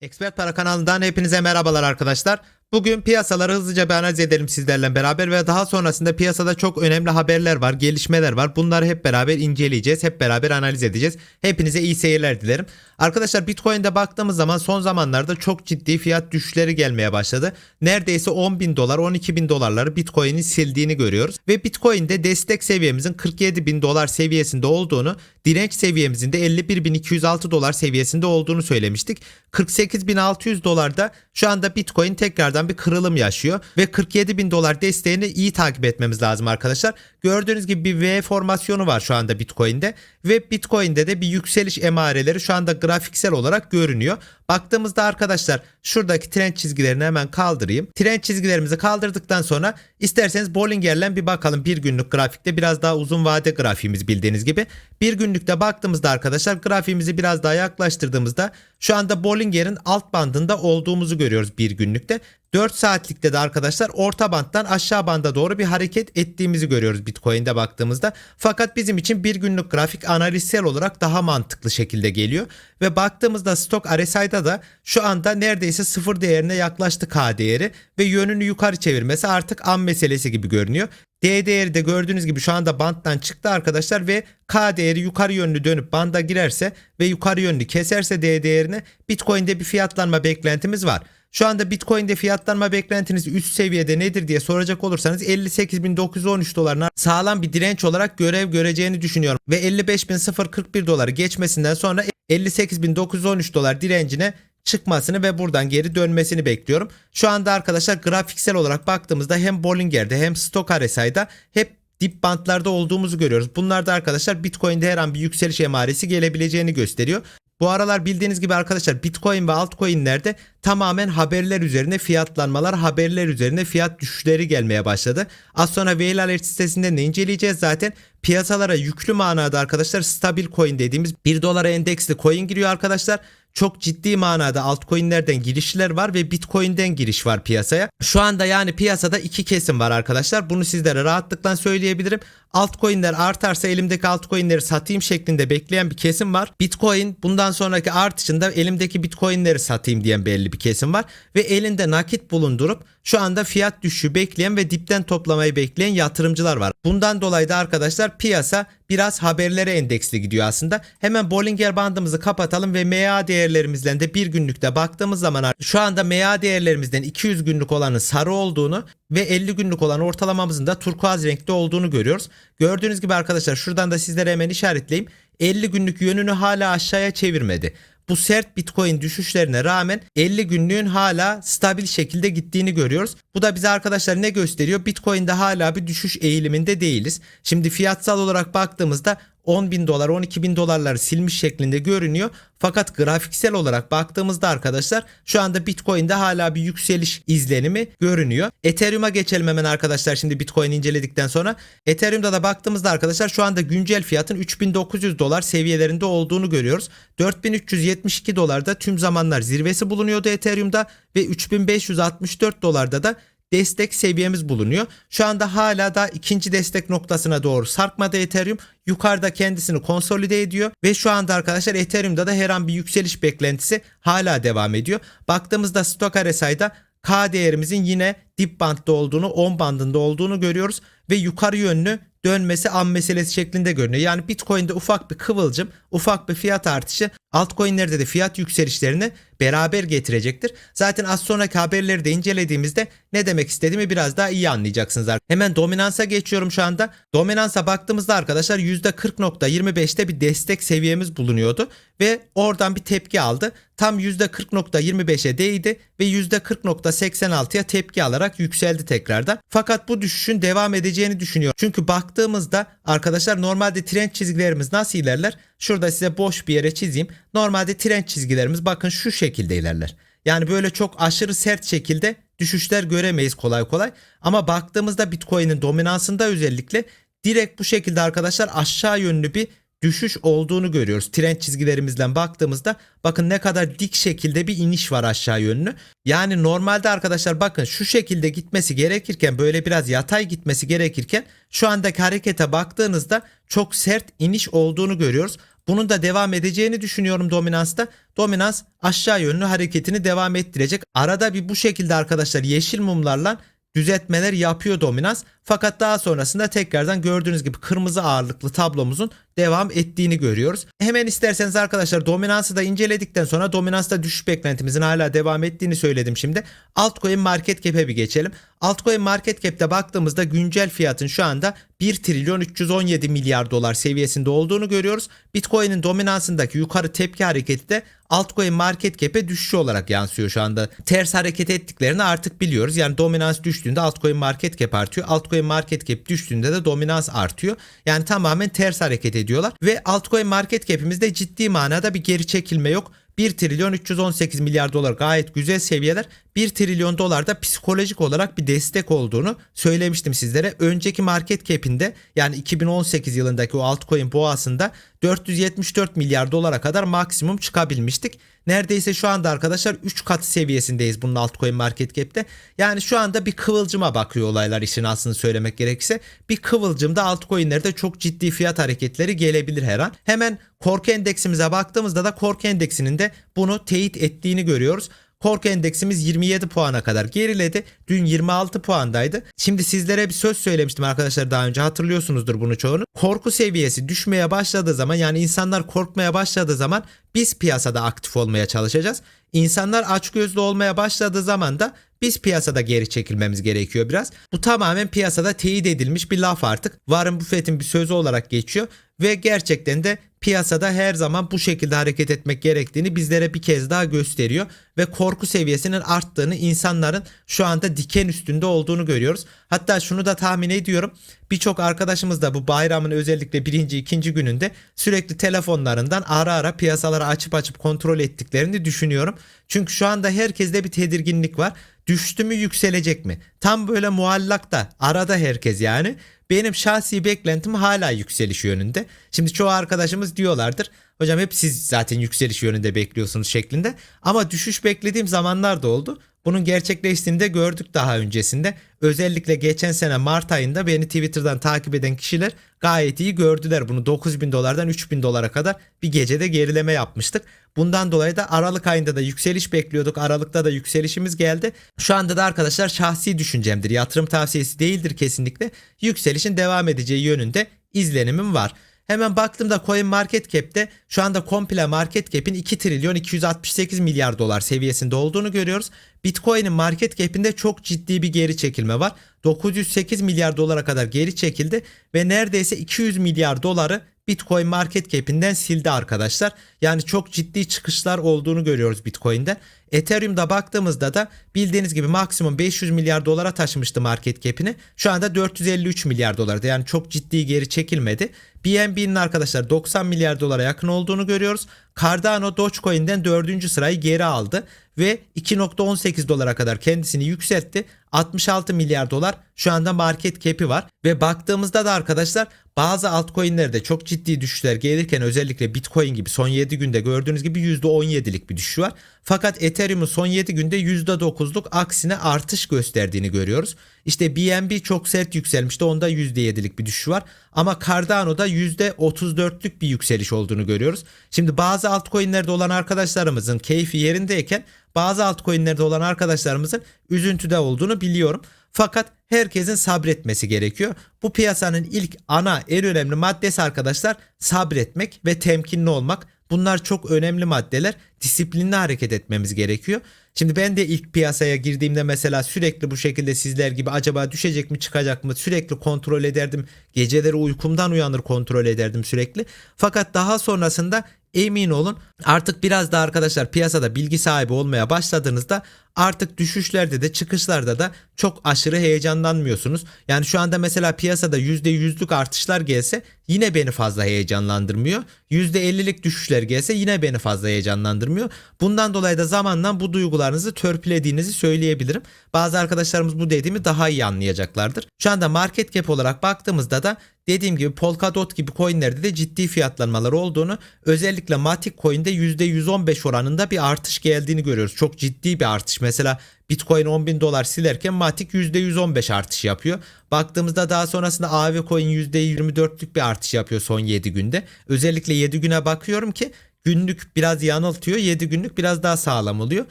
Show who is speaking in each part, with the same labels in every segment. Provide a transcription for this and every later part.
Speaker 1: Expert Para kanalından hepinize merhabalar arkadaşlar. Bugün piyasaları hızlıca bir analiz edelim sizlerle beraber ve daha sonrasında piyasada çok önemli haberler var, gelişmeler var. Bunları hep beraber inceleyeceğiz, hep beraber analiz edeceğiz. Hepinize iyi seyirler dilerim. Arkadaşlar Bitcoin'de baktığımız zaman son zamanlarda çok ciddi fiyat düşüşleri gelmeye başladı. Neredeyse 10 bin dolar, 12 bin dolarları Bitcoin'in sildiğini görüyoruz. Ve Bitcoin'de destek seviyemizin 47 bin dolar seviyesinde olduğunu, direnç seviyemizin de 51.206 dolar seviyesinde olduğunu söylemiştik. 48.600 dolarda şu anda Bitcoin tekrardan bir kırılım yaşıyor ve 47 bin dolar desteğini iyi takip etmemiz lazım arkadaşlar. Gördüğünüz gibi bir V formasyonu var şu anda Bitcoin'de ve Bitcoin'de de bir yükseliş emareleri şu anda grafiksel olarak görünüyor. Baktığımızda arkadaşlar şuradaki trend çizgilerini hemen kaldırayım. Trend çizgilerimizi kaldırdıktan sonra isterseniz Bollinger'le bir bakalım bir günlük grafikte biraz daha uzun vade grafiğimiz bildiğiniz gibi. Bir günlükte baktığımızda arkadaşlar grafiğimizi biraz daha yaklaştırdığımızda şu anda Bollinger'in alt bandında olduğumuzu görüyoruz bir günlükte. 4 saatlikte de arkadaşlar orta bandtan aşağı banda doğru bir hareket ettiğimizi görüyoruz Bitcoin'de baktığımızda. Fakat bizim için bir günlük grafik analizsel olarak daha mantıklı şekilde geliyor. Ve baktığımızda stok RSI'da da şu anda neredeyse sıfır değerine yaklaştı K değeri ve yönünü yukarı çevirmesi artık an meselesi gibi görünüyor. D değeri de gördüğünüz gibi şu anda banttan çıktı arkadaşlar ve K değeri yukarı yönlü dönüp banda girerse ve yukarı yönlü keserse D değerini Bitcoin'de bir fiyatlanma beklentimiz var. Şu anda Bitcoin'de fiyatlanma beklentiniz üst seviyede nedir diye soracak olursanız 58.913 dolarına sağlam bir direnç olarak görev göreceğini düşünüyorum. Ve 55.041 doları geçmesinden sonra 58.913 dolar direncine çıkmasını ve buradan geri dönmesini bekliyorum. Şu anda arkadaşlar grafiksel olarak baktığımızda hem Bollinger'de hem Stock RSI'da hep dip bantlarda olduğumuzu görüyoruz. Bunlar da arkadaşlar Bitcoin'de her an bir yükseliş emaresi gelebileceğini gösteriyor. Bu aralar bildiğiniz gibi arkadaşlar Bitcoin ve altcoin'lerde tamamen haberler üzerine fiyatlanmalar, haberler üzerine fiyat düşüşleri gelmeye başladı. Az sonra Whale Alert sitesinde ne inceleyeceğiz zaten. Piyasalara yüklü manada arkadaşlar stabil coin dediğimiz 1 dolara endeksli coin giriyor arkadaşlar çok ciddi manada altcoin'lerden girişler var ve Bitcoin'den giriş var piyasaya. Şu anda yani piyasada iki kesim var arkadaşlar. Bunu sizlere rahatlıkla söyleyebilirim. Altcoin'ler artarsa elimdeki altcoin'leri satayım şeklinde bekleyen bir kesim var. Bitcoin bundan sonraki artışında elimdeki Bitcoin'leri satayım diyen belli bir kesim var. Ve elinde nakit bulundurup şu anda fiyat düşüşü bekleyen ve dipten toplamayı bekleyen yatırımcılar var. Bundan dolayı da arkadaşlar piyasa biraz haberlere endeksli gidiyor aslında. Hemen Bollinger bandımızı kapatalım ve MA değerlerimizden de bir günlükte baktığımız zaman şu anda MA değerlerimizden 200 günlük olanın sarı olduğunu ve 50 günlük olan ortalamamızın da turkuaz renkte olduğunu görüyoruz. Gördüğünüz gibi arkadaşlar şuradan da sizlere hemen işaretleyeyim. 50 günlük yönünü hala aşağıya çevirmedi. Bu sert Bitcoin düşüşlerine rağmen 50 günlüğün hala stabil şekilde gittiğini görüyoruz. Bu da bize arkadaşlar ne gösteriyor? Bitcoin'de hala bir düşüş eğiliminde değiliz. Şimdi fiyatsal olarak baktığımızda 10 bin dolar 12 bin dolarları silmiş şeklinde görünüyor. Fakat grafiksel olarak baktığımızda arkadaşlar şu anda Bitcoin'de hala bir yükseliş izlenimi görünüyor. Ethereum'a geçelim hemen arkadaşlar şimdi Bitcoin inceledikten sonra. Ethereum'da da baktığımızda arkadaşlar şu anda güncel fiyatın 3900 dolar seviyelerinde olduğunu görüyoruz. 4372 dolarda tüm zamanlar zirvesi bulunuyordu Ethereum'da ve 3564 dolarda da destek seviyemiz bulunuyor. Şu anda hala da ikinci destek noktasına doğru sarkmadı Ethereum. Yukarıda kendisini konsolide ediyor ve şu anda arkadaşlar Ethereum'da da her an bir yükseliş beklentisi hala devam ediyor. Baktığımızda Stock RSI'da K değerimizin yine dip bantta olduğunu, 10 bandında olduğunu görüyoruz ve yukarı yönlü dönmesi an meselesi şeklinde görünüyor. Yani Bitcoin'de ufak bir kıvılcım, ufak bir fiyat artışı altcoin'lerde de fiyat yükselişlerini beraber getirecektir. Zaten az sonraki haberleri de incelediğimizde ne demek istediğimi biraz daha iyi anlayacaksınız. Hemen dominansa geçiyorum şu anda. Dominansa baktığımızda arkadaşlar %40.25'te bir destek seviyemiz bulunuyordu ve oradan bir tepki aldı. Tam %40.25'e değdi ve %40.86'ya tepki alarak yükseldi tekrardan. Fakat bu düşüşün devam edeceğini düşünüyorum. Çünkü baktığımızda arkadaşlar normalde trend çizgilerimiz nasıl ilerler? Şurada size boş bir yere çizeyim. Normalde trend çizgilerimiz bakın şu şekilde ilerler. Yani böyle çok aşırı sert şekilde düşüşler göremeyiz kolay kolay. Ama baktığımızda Bitcoin'in dominansında özellikle direkt bu şekilde arkadaşlar aşağı yönlü bir düşüş olduğunu görüyoruz. Trend çizgilerimizden baktığımızda bakın ne kadar dik şekilde bir iniş var aşağı yönlü. Yani normalde arkadaşlar bakın şu şekilde gitmesi gerekirken böyle biraz yatay gitmesi gerekirken şu andaki harekete baktığınızda çok sert iniş olduğunu görüyoruz. Bunun da devam edeceğini düşünüyorum dominansta. Dominans aşağı yönlü hareketini devam ettirecek. Arada bir bu şekilde arkadaşlar yeşil mumlarla düzeltmeler yapıyor dominans. Fakat daha sonrasında tekrardan gördüğünüz gibi kırmızı ağırlıklı tablomuzun devam ettiğini görüyoruz. Hemen isterseniz arkadaşlar dominansı da inceledikten sonra dominansta düşüş beklentimizin hala devam ettiğini söyledim şimdi. Altcoin market cap'e bir geçelim. Altcoin market cap'te baktığımızda güncel fiyatın şu anda 1 trilyon 317 milyar dolar seviyesinde olduğunu görüyoruz. Bitcoin'in dominansındaki yukarı tepki hareketi de altcoin market cap'e düşüş olarak yansıyor şu anda. Ters hareket ettiklerini artık biliyoruz. Yani dominans düştüğünde altcoin market cap artıyor. Altcoin market cap düştüğünde de dominans artıyor. Yani tamamen ters hareket ediyorlar ve altcoin market cap'imizde ciddi manada bir geri çekilme yok. 1 trilyon 318 milyar dolar gayet güzel seviyeler. 1 trilyon dolar da psikolojik olarak bir destek olduğunu söylemiştim sizlere. Önceki market cap'inde yani 2018 yılındaki o altcoin boğasında 474 milyar dolara kadar maksimum çıkabilmiştik. Neredeyse şu anda arkadaşlar 3 katı seviyesindeyiz bunun altcoin market cap'te. Yani şu anda bir kıvılcıma bakıyor olaylar işin aslını söylemek gerekirse. Bir kıvılcımda altcoin'lerde çok ciddi fiyat hareketleri gelebilir her an. Hemen korku endeksimize baktığımızda da korku endeksinin de bunu teyit ettiğini görüyoruz. Korku endeksimiz 27 puana kadar geriledi. Dün 26 puandaydı. Şimdi sizlere bir söz söylemiştim arkadaşlar daha önce hatırlıyorsunuzdur bunu çoğunu. Korku seviyesi düşmeye başladığı zaman yani insanlar korkmaya başladığı zaman biz piyasada aktif olmaya çalışacağız. İnsanlar açgözlü olmaya başladığı zaman da biz piyasada geri çekilmemiz gerekiyor biraz. Bu tamamen piyasada teyit edilmiş bir laf artık. Warren Buffett'in bir sözü olarak geçiyor ve gerçekten de piyasada her zaman bu şekilde hareket etmek gerektiğini bizlere bir kez daha gösteriyor ve korku seviyesinin arttığını insanların şu anda diken üstünde olduğunu görüyoruz. Hatta şunu da tahmin ediyorum. Birçok arkadaşımız da bu bayramın özellikle birinci ikinci gününde sürekli telefonlarından ara ara piyasaları açıp açıp kontrol ettiklerini düşünüyorum. Çünkü şu anda herkeste bir tedirginlik var. Düştü mü yükselecek mi? Tam böyle muallakta arada herkes yani. Benim şahsi beklentim hala yükseliş yönünde. Şimdi çoğu arkadaşımız diyorlardır. Hocam hep siz zaten yükseliş yönünde bekliyorsunuz şeklinde. Ama düşüş beklediğim zamanlar da oldu. Bunun gerçekleştiğini de gördük daha öncesinde. Özellikle geçen sene Mart ayında beni Twitter'dan takip eden kişiler gayet iyi gördüler bunu. 9000 dolardan 3000 dolara kadar bir gecede gerileme yapmıştık. Bundan dolayı da Aralık ayında da yükseliş bekliyorduk. Aralıkta da yükselişimiz geldi. Şu anda da arkadaşlar şahsi düşüncemdir. Yatırım tavsiyesi değildir kesinlikle. Yükselişin devam edeceği yönünde izlenimim var. Hemen baktığımda Coin Market Cap'te şu anda komple market cap'in 2 trilyon 268 milyar dolar seviyesinde olduğunu görüyoruz. Bitcoin'in market cap'inde çok ciddi bir geri çekilme var. 908 milyar dolara kadar geri çekildi ve neredeyse 200 milyar doları Bitcoin market cap'inden sildi arkadaşlar. Yani çok ciddi çıkışlar olduğunu görüyoruz Bitcoin'de. Ethereum'da baktığımızda da bildiğiniz gibi maksimum 500 milyar dolara taşımıştı market cap'ini. Şu anda 453 milyar dolarda yani çok ciddi geri çekilmedi. BNB'nin arkadaşlar 90 milyar dolara yakın olduğunu görüyoruz. Cardano Dogecoin'den 4. sırayı geri aldı ve 2.18 dolara kadar kendisini yükseltti. 66 milyar dolar şu anda market cap'i var ve baktığımızda da arkadaşlar bazı altcoin'lerde çok ciddi düşüşler gelirken özellikle Bitcoin gibi son 7 günde gördüğünüz gibi %17'lik bir düşüş var. Fakat Ethereum'un son 7 günde %9'luk aksine artış gösterdiğini görüyoruz. İşte BNB çok sert yükselmişti. Onda %7'lik bir düşüş var. Ama Cardano'da %34'lük bir yükseliş olduğunu görüyoruz. Şimdi bazı altcoin'lerde olan arkadaşlarımızın keyfi yerindeyken bazı altcoin'lerde olan arkadaşlarımızın üzüntüde olduğunu biliyorum. Fakat herkesin sabretmesi gerekiyor. Bu piyasanın ilk ana en önemli maddesi arkadaşlar sabretmek ve temkinli olmak. Bunlar çok önemli maddeler. Disiplinli hareket etmemiz gerekiyor. Şimdi ben de ilk piyasaya girdiğimde mesela sürekli bu şekilde sizler gibi acaba düşecek mi çıkacak mı sürekli kontrol ederdim. Geceleri uykumdan uyanır kontrol ederdim sürekli. Fakat daha sonrasında emin olun. Artık biraz da arkadaşlar piyasada bilgi sahibi olmaya başladığınızda artık düşüşlerde de çıkışlarda da çok aşırı heyecanlanmıyorsunuz. Yani şu anda mesela piyasada %100'lük artışlar gelse yine beni fazla heyecanlandırmıyor. %50'lik düşüşler gelse yine beni fazla heyecanlandırmıyor. Bundan dolayı da zamanla bu duygularınızı törpülediğinizi söyleyebilirim. Bazı arkadaşlarımız bu dediğimi daha iyi anlayacaklardır. Şu anda market cap olarak baktığımızda da dediğim gibi Polkadot gibi coinlerde de ciddi fiyatlanmalar olduğunu özellikle Matic coin'de %115 oranında bir artış geldiğini görüyoruz. Çok ciddi bir artış. Mesela Bitcoin 10 bin dolar silerken Matic %115 artış yapıyor. Baktığımızda daha sonrasında AV coin %24'lük bir artış yapıyor son 7 günde. Özellikle 7 güne bakıyorum ki günlük biraz yanıltıyor. 7 günlük biraz daha sağlam oluyor.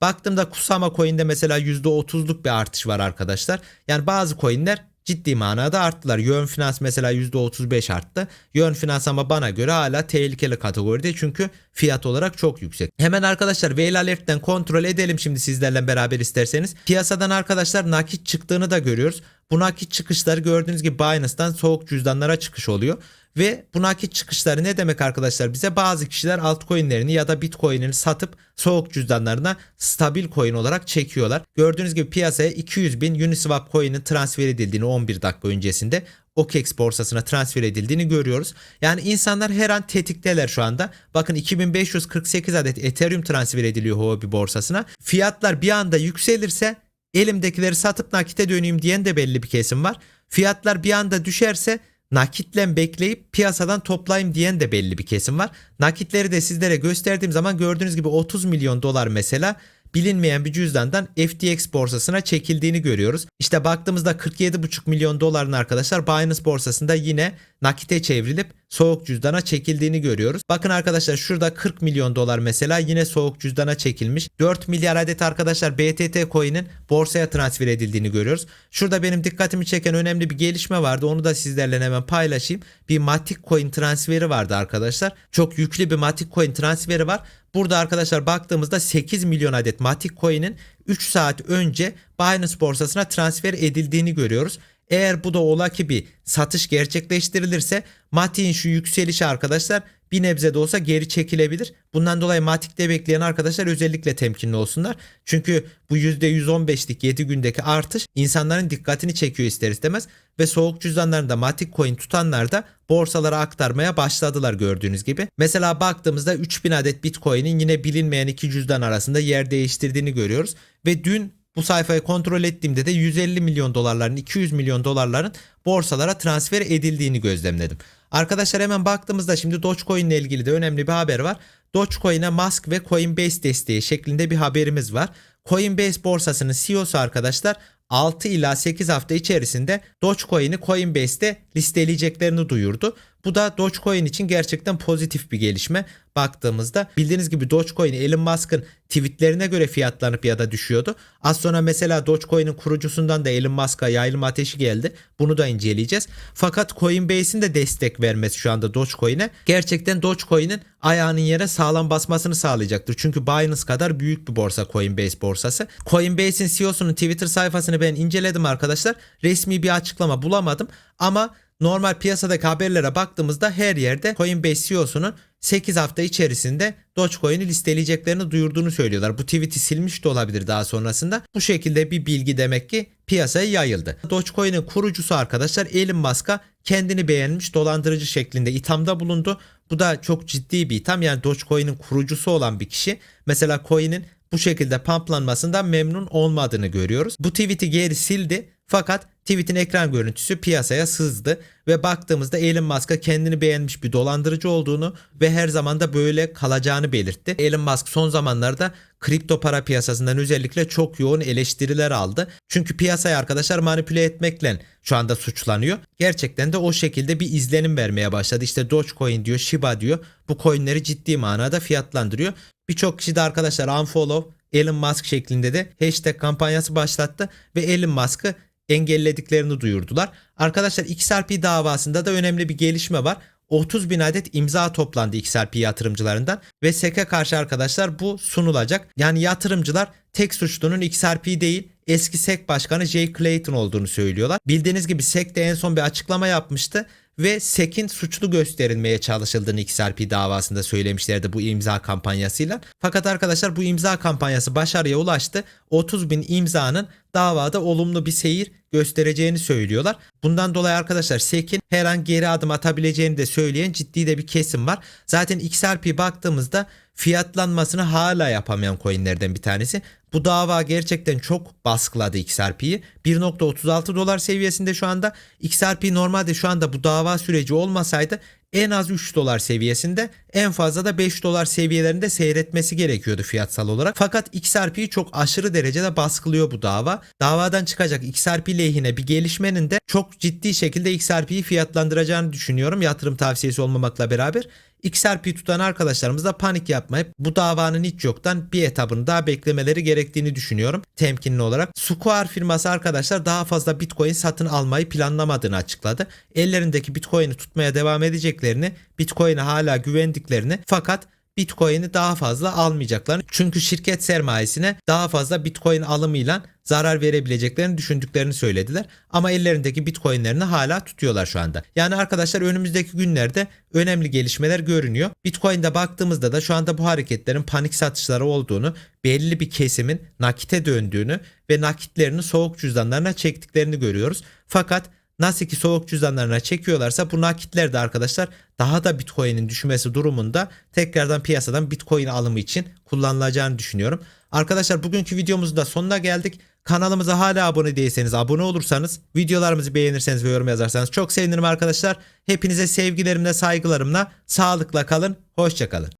Speaker 1: Baktığımda Kusama coin'de mesela %30'luk bir artış var arkadaşlar. Yani bazı coin'ler ciddi manada arttılar. Yön finans mesela %35 arttı. Yön finans ama bana göre hala tehlikeli kategoride çünkü fiyat olarak çok yüksek. Hemen arkadaşlar Veil Alert'ten kontrol edelim şimdi sizlerle beraber isterseniz. Piyasadan arkadaşlar nakit çıktığını da görüyoruz. Bu nakit çıkışları gördüğünüz gibi Binance'dan soğuk cüzdanlara çıkış oluyor. Ve bu nakit çıkışları ne demek arkadaşlar? Bize bazı kişiler altcoin'lerini ya da bitcoin'ini satıp soğuk cüzdanlarına stabil coin olarak çekiyorlar. Gördüğünüz gibi piyasaya 200 bin Uniswap coin'in transfer edildiğini 11 dakika öncesinde OKEX borsasına transfer edildiğini görüyoruz. Yani insanlar her an tetikteler şu anda. Bakın 2548 adet Ethereum transfer ediliyor Huobi borsasına. Fiyatlar bir anda yükselirse elimdekileri satıp nakite döneyim diyen de belli bir kesim var. Fiyatlar bir anda düşerse nakitle bekleyip piyasadan toplayayım diyen de belli bir kesim var. Nakitleri de sizlere gösterdiğim zaman gördüğünüz gibi 30 milyon dolar mesela bilinmeyen bir cüzdandan FTX borsasına çekildiğini görüyoruz. İşte baktığımızda 47,5 milyon doların arkadaşlar Binance borsasında yine nakite çevrilip soğuk cüzdana çekildiğini görüyoruz. Bakın arkadaşlar şurada 40 milyon dolar mesela yine soğuk cüzdana çekilmiş. 4 milyar adet arkadaşlar BTT coin'in borsaya transfer edildiğini görüyoruz. Şurada benim dikkatimi çeken önemli bir gelişme vardı. Onu da sizlerle hemen paylaşayım. Bir Matic coin transferi vardı arkadaşlar. Çok yüklü bir Matic coin transferi var. Burada arkadaşlar baktığımızda 8 milyon adet Matic coin'in 3 saat önce Binance borsasına transfer edildiğini görüyoruz. Eğer bu da ola ki bir satış gerçekleştirilirse Matic'in şu yükselişi arkadaşlar bir nebze de olsa geri çekilebilir. Bundan dolayı Matic'te bekleyen arkadaşlar özellikle temkinli olsunlar. Çünkü bu %115'lik 7 gündeki artış insanların dikkatini çekiyor ister istemez. Ve soğuk cüzdanlarında Matic coin tutanlar da borsalara aktarmaya başladılar gördüğünüz gibi. Mesela baktığımızda 3000 adet Bitcoin'in yine bilinmeyen iki cüzdan arasında yer değiştirdiğini görüyoruz. Ve dün bu sayfayı kontrol ettiğimde de 150 milyon dolarların 200 milyon dolarların borsalara transfer edildiğini gözlemledim. Arkadaşlar hemen baktığımızda şimdi Dogecoin ile ilgili de önemli bir haber var. Dogecoin'e Musk ve Coinbase desteği şeklinde bir haberimiz var. Coinbase borsasının CEO'su arkadaşlar 6 ila 8 hafta içerisinde Dogecoin'i Coinbase'de listeleyeceklerini duyurdu. Bu da Dogecoin için gerçekten pozitif bir gelişme. Baktığımızda bildiğiniz gibi Dogecoin Elon Musk'ın tweetlerine göre fiyatlanıp ya da düşüyordu. Az sonra mesela Dogecoin'in kurucusundan da Elon Musk'a yaylım ateşi geldi. Bunu da inceleyeceğiz. Fakat Coinbase'in de destek vermesi şu anda Dogecoin'e gerçekten Dogecoin'in ayağının yere sağlam basmasını sağlayacaktır. Çünkü Binance kadar büyük bir borsa Coinbase borsası. Coinbase'in CEO'sunun Twitter sayfasını ben inceledim arkadaşlar. Resmi bir açıklama bulamadım ama normal piyasadaki haberlere baktığımızda her yerde Coinbase CEO'sunun 8 hafta içerisinde Dogecoin'i listeleyeceklerini duyurduğunu söylüyorlar. Bu tweet'i silmiş de olabilir daha sonrasında. Bu şekilde bir bilgi demek ki piyasaya yayıldı. Dogecoin'in kurucusu arkadaşlar Elon Musk'a kendini beğenmiş dolandırıcı şeklinde ithamda bulundu. Bu da çok ciddi bir itham. Yani Dogecoin'in kurucusu olan bir kişi mesela coin'in bu şekilde pamplanmasından memnun olmadığını görüyoruz. Bu tweet'i geri sildi fakat tweet'in ekran görüntüsü piyasaya sızdı ve baktığımızda Elon Musk'a kendini beğenmiş bir dolandırıcı olduğunu ve her zaman da böyle kalacağını belirtti. Elon Musk son zamanlarda kripto para piyasasından özellikle çok yoğun eleştiriler aldı. Çünkü piyasayı arkadaşlar manipüle etmekle şu anda suçlanıyor. Gerçekten de o şekilde bir izlenim vermeye başladı. İşte Dogecoin diyor, Shiba diyor. Bu coinleri ciddi manada fiyatlandırıyor. Birçok kişi de arkadaşlar unfollow Elon Musk şeklinde de hashtag kampanyası başlattı ve Elon Musk'ı engellediklerini duyurdular. Arkadaşlar XRP davasında da önemli bir gelişme var. 30 bin adet imza toplandı XRP yatırımcılarından ve SEC'e karşı arkadaşlar bu sunulacak. Yani yatırımcılar tek suçlunun XRP değil eski SEC başkanı Jay Clayton olduğunu söylüyorlar. Bildiğiniz gibi SEC de en son bir açıklama yapmıştı ve SEC'in suçlu gösterilmeye çalışıldığını XRP davasında söylemişlerdi bu imza kampanyasıyla. Fakat arkadaşlar bu imza kampanyası başarıya ulaştı. 30 bin imzanın davada olumlu bir seyir göstereceğini söylüyorlar. Bundan dolayı arkadaşlar SEC'in her an geri adım atabileceğini de söyleyen ciddi de bir kesim var. Zaten XRP baktığımızda fiyatlanmasını hala yapamayan coinlerden bir tanesi. Bu dava gerçekten çok baskıladı XRP'yi. 1.36 dolar seviyesinde şu anda. XRP normalde şu anda bu dava süreci olmasaydı en az 3 dolar seviyesinde en fazla da 5 dolar seviyelerinde seyretmesi gerekiyordu fiyatsal olarak. Fakat XRP'yi çok aşırı derecede baskılıyor bu dava. Davadan çıkacak XRP lehine bir gelişmenin de çok ciddi şekilde XRP'yi fiyatlandıracağını düşünüyorum yatırım tavsiyesi olmamakla beraber. XRP tutan arkadaşlarımız da panik yapmayıp bu davanın hiç yoktan bir etabını daha beklemeleri gerektiğini düşünüyorum temkinli olarak. Square firması arkadaşlar daha fazla Bitcoin satın almayı planlamadığını açıkladı. Ellerindeki Bitcoin'i tutmaya devam edeceklerini, Bitcoin'e hala güvendiklerini fakat Bitcoin'i daha fazla almayacaklarını çünkü şirket sermayesine daha fazla Bitcoin alımıyla zarar verebileceklerini düşündüklerini söylediler. Ama ellerindeki Bitcoin'lerini hala tutuyorlar şu anda. Yani arkadaşlar önümüzdeki günlerde önemli gelişmeler görünüyor. Bitcoin'de baktığımızda da şu anda bu hareketlerin panik satışları olduğunu, belli bir kesimin nakite döndüğünü ve nakitlerini soğuk cüzdanlarına çektiklerini görüyoruz. Fakat Nasıl ki soğuk cüzdanlarına çekiyorlarsa bu nakitler de arkadaşlar daha da Bitcoin'in düşmesi durumunda tekrardan piyasadan Bitcoin alımı için kullanılacağını düşünüyorum. Arkadaşlar bugünkü videomuzun da sonuna geldik. Kanalımıza hala abone değilseniz abone olursanız, videolarımızı beğenirseniz ve yorum yazarsanız çok sevinirim arkadaşlar. Hepinize sevgilerimle, saygılarımla, sağlıkla kalın, hoşçakalın.